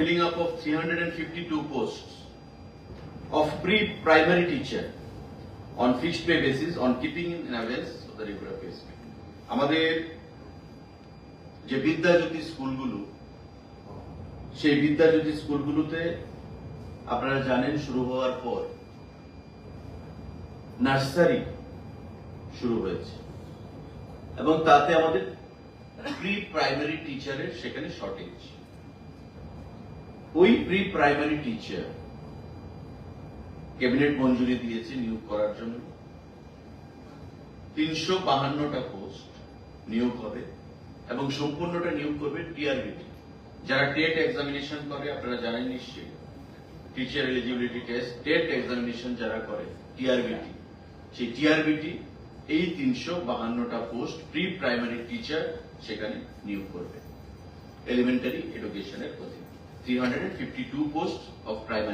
filling up of 352 posts of pre-primary teacher on fixed pay basis on keeping in abeyance of the regular pay scale. আমাদের যে বিদ্যাজ্যোতি স্কুলগুলো সেই বিদ্যাজ্যোতি স্কুলগুলোতে আপনারা জানেন শুরু হওয়ার পর নার্সারি শুরু হয়েছে এবং তাতে আমাদের প্রি প্রাইমারি টিচারের সেখানে শর্টেজ ওই প্রি প্রাইমারি টিচার ক্যাবিনেট মঞ্জুরি দিয়েছে নিয়োগ করার জন্য। তিনশো বাহান্নটা পোস্ট নিয়োগ হবে এবং সম্পূর্ণটা নিয়োগ করবে টিআরবিটি যারা টেট এক্সামিনেশন করে, আপনারা জানেন নিশ্চয়ই teacher eligibility test TET examination যারা করে টিআরবিটি সেই টিআরবিটি এই তিনশো বাহান্নটা পোস্ট প্রি প্রাইমারি টিচার সেখানে নিয়োগ করবে। এলিমেন্টারি এডুকেশনের অধীনে। 352 posts of private